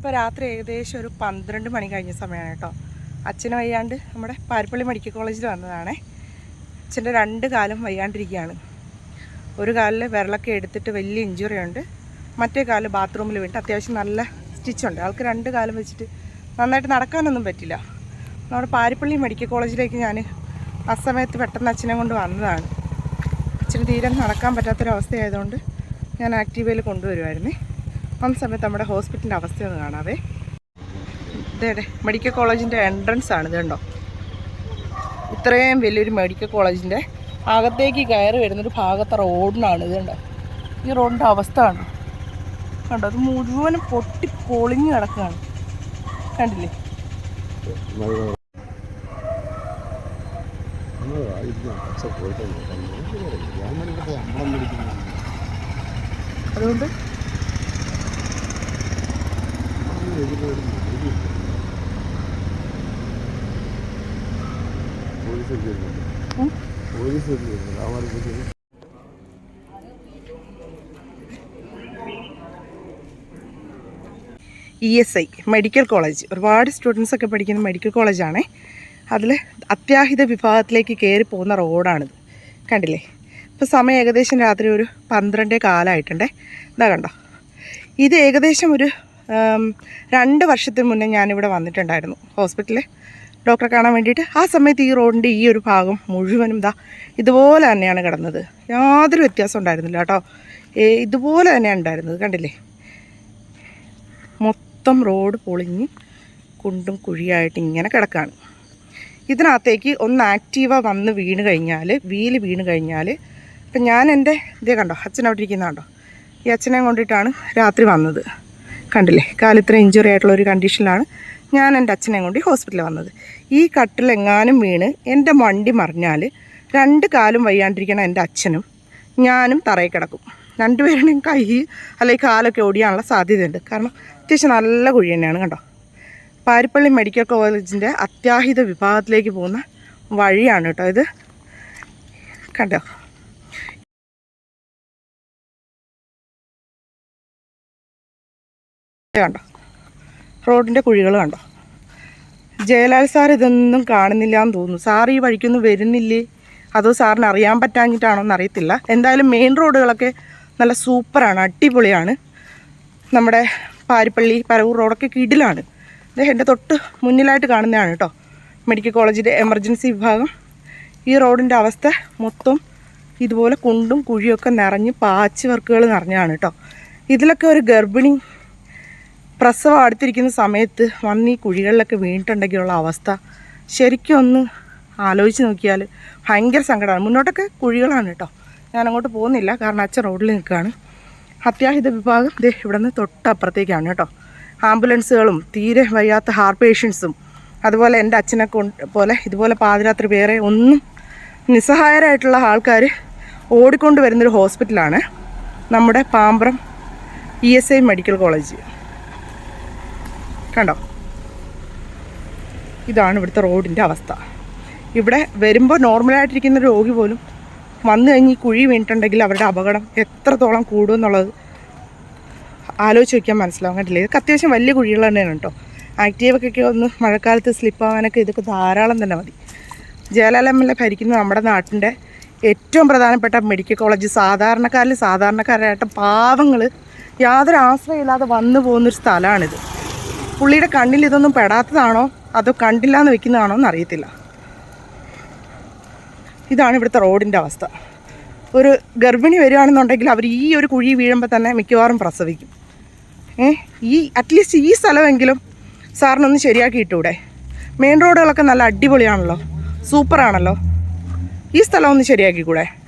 ഇപ്പോൾ രാത്രി ഏകദേശം ഒരു പന്ത്രണ്ട് മണി കഴിഞ്ഞ സമയമാണ് കേട്ടോ. അച്ഛന് വയ്യാണ്ട് നമ്മുടെ പാരിപ്പള്ളി മെഡിക്കൽ കോളേജിൽ വന്നതാണേ. അച്ഛന്റെ രണ്ട് കാലം വയ്യാണ്ടിരിക്കുകയാണ്. ഒരു കാലിൽ വിരളൊക്കെ എടുത്തിട്ട് വലിയ ഇഞ്ചുറി ഉണ്ട്. മറ്റേ കാൽ ബാത്റൂമിൽ വീണിട്ട് അത്യാവശ്യം നല്ല സ്റ്റിച്ചുണ്ട് ആൾക്ക് രണ്ട് കാലം വെച്ചിട്ട് നന്നായിട്ട് നടക്കാനൊന്നും പറ്റില്ല. നമ്മുടെ പാരിപ്പള്ളി മെഡിക്കൽ കോളേജിലേക്ക് ഞാൻ ആ സമയത്ത് പെട്ടെന്ന് അച്ഛനെ കൊണ്ട് വന്നതാണ്. അച്ഛന് തീരെ നടക്കാൻ പറ്റാത്തൊരവസ്ഥയായതുകൊണ്ട് ഞാൻ ആക്റ്റീവയിൽ കൊണ്ടുവരുമായിരുന്നേ വന്ന സമയത്ത് നമ്മുടെ ഹോസ്പിറ്റലിന്റെ അവസ്ഥയൊന്ന് കാണാവേ. ഇതേടെ മെഡിക്കൽ കോളേജിന്റെ എൻട്രൻസ് ആണ് ഇത് കണ്ടോ? ഇത്രയും വലിയൊരു മെഡിക്കൽ കോളേജിന്റെ അകത്തേക്ക് കയറി വരുന്നൊരു ഭാഗത്തെ റോഡിനാണ് ഇത് കണ്ടോ? ഈ റോഡിന്റെ അവസ്ഥ കണ്ടോ കണ്ടോ? അത് മുഴുവനും പൊട്ടി പൊളിഞ്ഞ് കിടക്കുകയാണ്. കണ്ടില്ലേ? അതുകൊണ്ട് E S I medical college ഒരുപാട് സ്റ്റുഡൻസ് ഒക്കെ പഠിക്കുന്ന മെഡിക്കൽ കോളേജാണേ അതിൽ അത്യാഹിത വിഭാഗത്തിലേക്ക് കയറി പോകുന്ന റോഡാണിത്. കണ്ടില്ലേ? ഇപ്പോൾ സമയം ഏകദേശം രാത്രി ഒരു പന്ത്രണ്ടേ കാലമായിട്ടുണ്ടേ ഇതാ കണ്ടോ? ഇത് ഏകദേശം ഒരു രണ്ട് വർഷത്തിന് മുന്നേ ഞാനിവിടെ വന്നിട്ടുണ്ടായിരുന്നു ഹോസ്പിറ്റലിൽ ഡോക്ടറെ കാണാൻ വേണ്ടിയിട്ട്. ആ സമയത്ത് ഈ റോഡിന്റെ ഈ ഒരു ഭാഗം മുഴുവനും ഇതാ ഇതുപോലെ തന്നെയാണ് കിടന്നത്. യാതൊരു വ്യത്യാസം ഉണ്ടായിരുന്നില്ല കേട്ടോ. ഇതുപോലെ തന്നെയാണ് ഉണ്ടായിരുന്നത്. കണ്ടില്ലേ? മൊത്തം റോഡ് പൊളിഞ്ഞ് കുണ്ടും കുഴിയായിട്ട് ഇങ്ങനെ കിടക്കുകയാണ് ഇതിനകത്തേക്ക് ഒന്ന് ആക്റ്റീവ വന്ന് വീണ് കഴിഞ്ഞാൽ വീൽ വീണ് കഴിഞ്ഞാൽ ഇപ്പം ഞാൻ എന്റെ ഇതേ കണ്ടോ അച്ഛനവിടെ ഇരിക്കുന്ന കണ്ടോ? ഈ അച്ഛനെ കൊണ്ടിട്ടാണ് രാത്രി വന്നത്. കണ്ടില്ലേ? കാലിത്ര ഇഞ്ചുറി ആയിട്ടുള്ള ഒരു കണ്ടീഷനിലാണ് ഞാൻ എന്റെ അച്ഛനെ കൊണ്ട് ഹോസ്പിറ്റലിൽ വന്നത്. ഈ കട്ടിലെങ്ങാനും വീണ് എന്റെ വണ്ടി മറിഞ്ഞാൽ രണ്ട് കാലും വയ്യാണ്ടിരിക്കണ എന്റെ അച്ഛനും ഞാനും തറയിൽ കിടക്കും. രണ്ടുപേരുടെയും കൈ അല്ലെങ്കിൽ കാലൊക്കെ ഓടിയാനുള്ള സാധ്യതയുണ്ട്. കാരണം അത്യാവശ്യം നല്ല കുഴി തന്നെയാണ് കണ്ടോ? പാരിപ്പള്ളി മെഡിക്കൽ കോളേജിന്റെ അത്യാഹിത വിഭാഗത്തിലേക്ക് പോകുന്ന വഴിയാണ് കേട്ടോ ഇത്. കണ്ടോ? കണ്ടോ? റോഡിന്റെ കുഴികൾ കണ്ടോ? ജയലാൽ സാർ ഇതൊന്നും കാണുന്നില്ല എന്ന് തോന്നുന്നു. സാർ ഈ വഴിക്കൊന്നും വരുന്നില്ലേ? അതോ സാറിന് അറിയാൻ പറ്റാഞ്ഞിട്ടാണോ എന്ന് അറിയത്തില്ല. എന്തായാലും മെയിൻ റോഡുകളൊക്കെ നല്ല സൂപ്പറാണ് അടിപൊളിയാണ്. നമ്മുടെ പാരിപ്പള്ളി പരവൂർ റോഡൊക്കെ കിടിലാണ് എന്റെ തൊട്ട് മുന്നിലായിട്ട് കാണുന്നതാണ് കേട്ടോ. മെഡിക്കൽ കോളേജിന്റെ എമർജൻസി വിഭാഗം. ഈ റോഡിന്റെ അവസ്ഥ മൊത്തം ഇതുപോലെ കുണ്ടും കുഴിയൊക്കെ നിറഞ്ഞ് പാച്ച് വർക്കുകൾ നിറഞ്ഞാണ് കേട്ടോ. ഇതിലൊക്കെ ഒരു ഗർഭിണി പ്രസവം അടുത്തിരിക്കുന്ന സമയത്ത് വന്ന് ഈ കുഴികളിലൊക്കെ വീണിട്ടുണ്ടെങ്കിലുള്ള അവസ്ഥ ശരിക്കും ഒന്ന് ആലോചിച്ച് നോക്കിയാൽ ഭയങ്കര സങ്കടമാണ്. മുന്നോട്ടൊക്കെ കുഴികളാണ് കേട്ടോ. ഞാൻ അങ്ങോട്ട് പോകുന്നില്ല. കാരണം അച്ഛൻ റോഡിൽ നിൽക്കുകയാണ്. അത്യാഹിത വിഭാഗം ദേ ഇവിടെ നിന്ന് തൊട്ടപ്പുറത്തേക്കാണ് കേട്ടോ. ആംബുലൻസുകളും തീരെ വയ്യാത്ത ഹാർട്ട് പേഷ്യൻസും അതുപോലെ എന്റെ അച്ഛനെ പോലെ ഇതുപോലെ പാതിരാത്രി വേറെ ഒന്നും നിസ്സഹായരായിട്ടുള്ള ആൾക്കാർ ഓടിക്കൊണ്ട് വരുന്നൊരു ഹോസ്പിറ്റലാണ് നമ്മുടെ Pambram E S I medical college. കണ്ടോ? ഇതാണ് ഇവിടുത്തെ റോഡിന്റെ അവസ്ഥ. ഇവിടെ വരുമ്പോൾ നോർമലായിട്ടിരിക്കുന്ന രോഗി പോലും വന്നു കഴിഞ്ഞ് കുഴി വീണിട്ടുണ്ടെങ്കിൽ അവരുടെ അപകടം എത്രത്തോളം കൂടുമെന്നുള്ളത് ആലോചിച്ച് വയ്ക്കാൻ മനസ്സിലാവും. കണ്ടില്ലേ? ഇതൊക്കെ അത്യാവശ്യം വലിയ കുഴികൾ തന്നെയാണ് കേട്ടോ. ആക്റ്റീവൊക്കെ ഒന്ന് മഴക്കാലത്ത് സ്ലിപ്പ് ആവാനൊക്കെ ഇതൊക്കെ ധാരാളം തന്നെ മതി. എ ഭരിക്കുന്ന നമ്മുടെ നാട്ടിന്റെ ഏറ്റവും പ്രധാനപ്പെട്ട മെഡിക്കൽ കോളേജ് സാധാരണക്കാരിൽ സാധാരണക്കാരായിട്ട് പാവങ്ങൾ യാതൊരു ആശ്രയമില്ലാതെ വന്നു പോകുന്നൊരു സ്ഥലമാണിത്. പുള്ളിയുടെ കണ്ണിൽ ഇതൊന്നും പെടാത്തതാണോ? അതോ കണ്ടില്ല എന്ന് വെക്കുന്നതാണോ എന്ന് അറിയത്തില്ല ഇതാണ് ഇവിടുത്തെ റോഡിന്റെ അവസ്ഥ. ഒരു ഗർഭിണി വരികയാണെന്നുണ്ടെങ്കിൽ അവർ ഈ ഒരു കുഴി വീഴുമ്പോൾ തന്നെ മിക്കവാറും പ്രസവിക്കും. ഏ? ഈ അറ്റ്ലീസ്റ്റ് ഈ സ്ഥലമെങ്കിലും സാറിനൊന്ന് ശരിയാക്കി ഇട്ടൂടെ? മെയിൻ റോഡുകളൊക്കെ നല്ല അടിപൊളിയാണല്ലോ. സൂപ്പറാണല്ലോ ഈ സ്ഥലം ഒന്ന് ശരിയാക്കിക്കൂടെ?